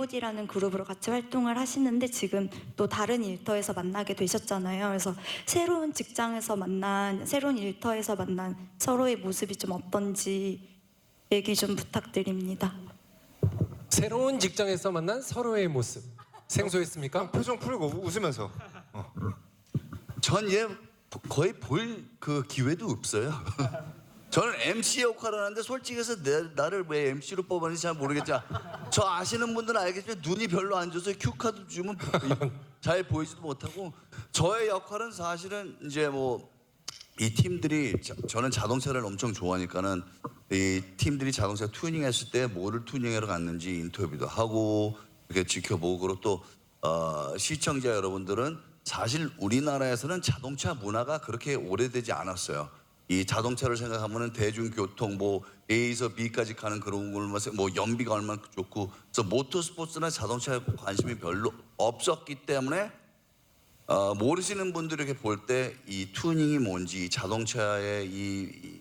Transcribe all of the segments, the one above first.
굿이라는 그룹으로 같이 활동을 하시는데 지금 또 다른 일터에서 만나게 되셨잖아요. 그래서 새로운 직장에서 만난 새로운 일터에서 만난 서로의 모습이 좀 어떤지 얘기 좀 부탁드립니다. 새로운 직장에서 만난 서로의 모습 생소했습니까? 표정 풀고 웃으면서 전 얘 거의 볼 그 기회도 없어요. 저는 MC 역할을 하는데 솔직히 해서 내, 나를 왜 MC로 뽑았는지 잘 모르겠지만 저 아시는 분들은 알겠지만 눈이 별로 안 좋아서 큐카드 주면 잘 보이지도 못하고 저의 역할은 사실은 이제 뭐 이 팀들이 자- 저는 자동차를 엄청 좋아하니까는 이 팀들이 자동차 튜닝했을 때 뭐를 튜닝하러 갔는지 인터뷰도 하고 이렇게 지켜보고 그리고 또 어, 시청자 여러분들은 사실 우리나라에서는 자동차 문화가 그렇게 오래되지 않았어요. 이 자동차를 생각하면은 대중교통 뭐 A에서 B까지 가는 그런 걸뭐 연비가 얼마나 좋고. 그래서 모터스포츠나 자동차에 관심이 별로 없었기 때문에 어, 모르시는 분들이 이렇게 볼 때 이 튜닝이 뭔지 자동차의 이, 이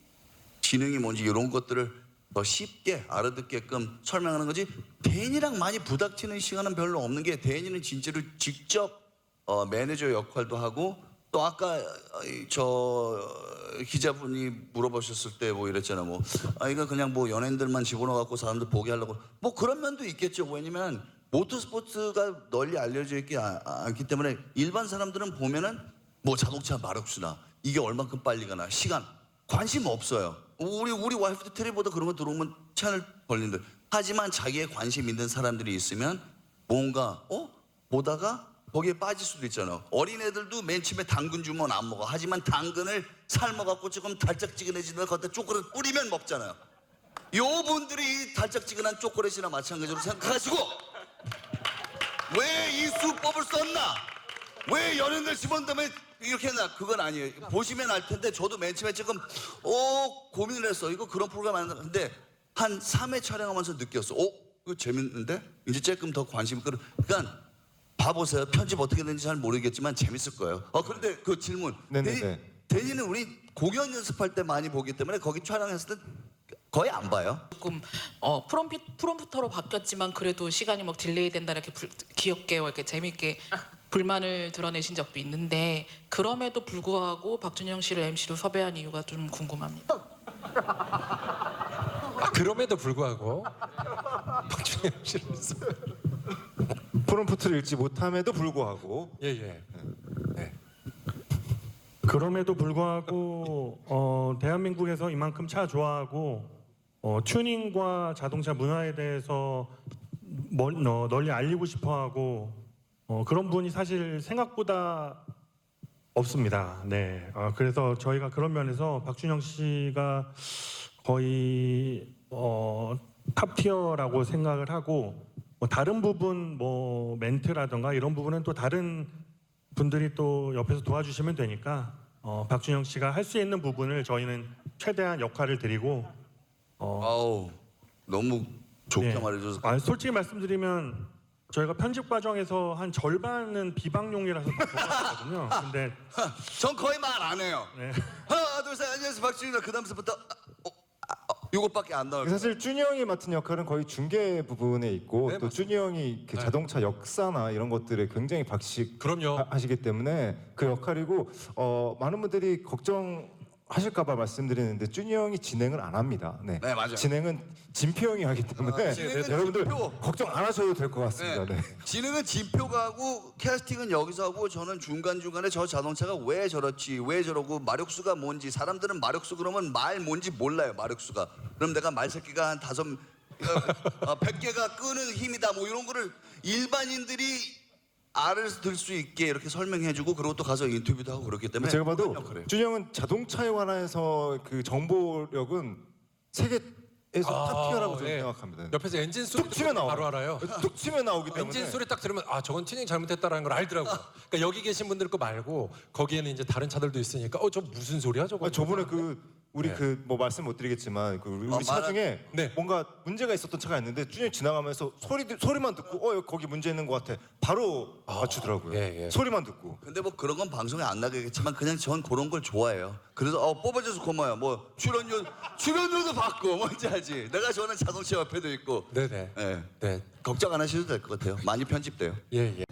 지능이 뭔지 이런 것들을 더 쉽게 알아듣게끔 설명하는 거지. 대인이랑 많이 부닥치는 시간은 별로 없는 게 대인이는 진짜로 직접 어, 매니저 역할도 하고 또 아까 어, 이저 기자분이 물어보셨을 때 뭐 이랬잖아 뭐 아 이거 그냥 뭐 연예인들만 집어넣어 갖고 사람들 보게 하려고 뭐 그런 면도 있겠죠 왜냐면 모터스포츠가 널리 알려져 있지 아- 않기 때문에 일반 사람들은 보면은 뭐 자동차 마력수나 이게 얼만큼 빨리 가나 시간 관심 없어요. 우리 우리 와이프도 텔레보다 그런 거 들어오면 채널 벌린다. 하지만 자기의 관심 있는 사람들이 있으면 뭔가 어 보다가 거기에 빠질 수도 있잖아. 어린애들도 맨 처음에 당근 주면 안 먹어. 하지만 당근을 삶아갖고 조금 달짝지근해지면 거기다 초콜릿 뿌리면 먹잖아요. 요 분들이 이 달짝지근한 초콜릿이나 마찬가지로 생각하시고 왜 이 수법을 썼나? 왜 연예인들 집어넣은 다음에 이렇게 했나? 그건 아니에요. 보시면 알 텐데 저도 맨 처음에 지금 어 고민을 했어. 이거 그런 프로그램 안. 근데 한 3회 촬영하면서 느꼈어. 어? 이거 재밌는데? 이제 조금 더 관심이 끌어. 그러니까 봐보세요. 편집 어떻게 되는지 잘 모르겠지만 재밌을 거예요. 어 그런데 그 질문. 네네네. 데니- 데니는 우리 공연 연습할 때 많이 보기 때문에 거기 촬영했을 때 거의 안 봐요. 조금 어 프롬피, 프롬프터로 바뀌었지만 그래도 시간이 막 딜레이 된다 이렇게 불- 귀엽게 이렇게 재밌게 불만을 드러내신 적도 있는데 그럼에도 불구하고 박준영 씨를 MC로 섭외한 이유가 좀 궁금합니다. 그럼에도 불구하고 박준영 씨를 프롬프트를 읽지 못함에도 불구하고 예 예 네. 그럼에도 불구하고 어, 대한민국에서 이만큼 차 좋아하고 어, 튜닝과 자동차 문화에 대해서 멀, 어, 널리 알리고 싶어하고 어, 그런 분이 사실 생각보다 없습니다. 네, 어, 그래서 저희가 그런 면에서 박준영 씨가 거의 어, 탑티어라고 생각을 하고 뭐 다른 부분 뭐 멘트라던가 이런 부분은 또 다른 분들이 또 옆에서 도와주시면 되니까 어, 박준영 씨가 할 수 있는 부분을 저희는 최대한 역할을 드리고 어, 아우 너무 좋게 네. 말해줘서 아, 솔직히 말씀드리면 저희가 편집 과정에서 한 절반은 비방용이라서 다 적었거든요. 근데 전 거의 말 안 해요. 네. 하나 둘셋 안녕하세요 박준입니다. 그 다음부터 어, 아, 어, 요것밖에 안 나올 거예요. 사실 준이 형이 맡은 역할은 거의 중계 부분에 있고 네, 또 준이 형이 그 네. 자동차 역사나 이런 것들에 굉장히 박식 그럼요 하시기 때문에 그 역할이고 어, 많은 분들이 걱정 하실까봐 말씀드리는데 준이 형이 진행을 안 합니다. 네, 네, 맞아요. 진행은 진표 형이 하기 때문에 아, 진행은 여러분들 진표. 걱정 안 하셔도 될 것 같습니다. 네. 진행은 진표가 하고 캐스팅은 여기서 하고 저는 중간 중간에 저 자동차가 왜 저렇지 왜 저러고 마력수가 뭔지 사람들은 마력수 그러면 말 뭔지 몰라요 마력수가. 그럼 내가 말새끼가 한 다섯 어, 100개가 끄는 힘이다 뭐 이런 거를 일반인들이 알아들 수 있게 이렇게 설명해주고 그리고 또 가서 인터뷰도 하고 그렇기 때문에 제가 봐도 형은 자동차에 관해서 그 정보력은 세계 에서 탑티어라고 저는 예. 생각합니다. 옆에서 엔진 소리 툭 치면 나와. 바로 알아요 툭 치면 나오기 때문에. 엔진 소리 딱 들으면 아 저건 튜닝 잘못했다라는 걸 알더라고요 그러니까 여기 계신 분들 거 말고 거기에는 이제 다른 차들도 있으니까 어 저 무슨 소리야 저거 아, 저번에 그 우리 네. 그뭐 말씀 못 드리겠지만 그 우리 어, 차 말하- 중에 네. 뭔가 문제가 있었던 차가 있는데 준영이 지나가면서 소리 소리만 듣고 어 여기 거기 문제 있는 것 같아 바로 맞추더라고요. 예, 예. 소리만 듣고. 근데 뭐 그런 건 방송에 안 나가겠지만 그냥 전 그런 걸 좋아해요. 그래서 어 뽑아줘서 고마워요. 뭐 출연료 출연료도 받고 뭔지 알지. 내가 좋아하는 자동차 협회도 있고. 네네. 예. 네. 걱정 안 하셔도 될 것 같아요. 많이 편집돼요. 예 예.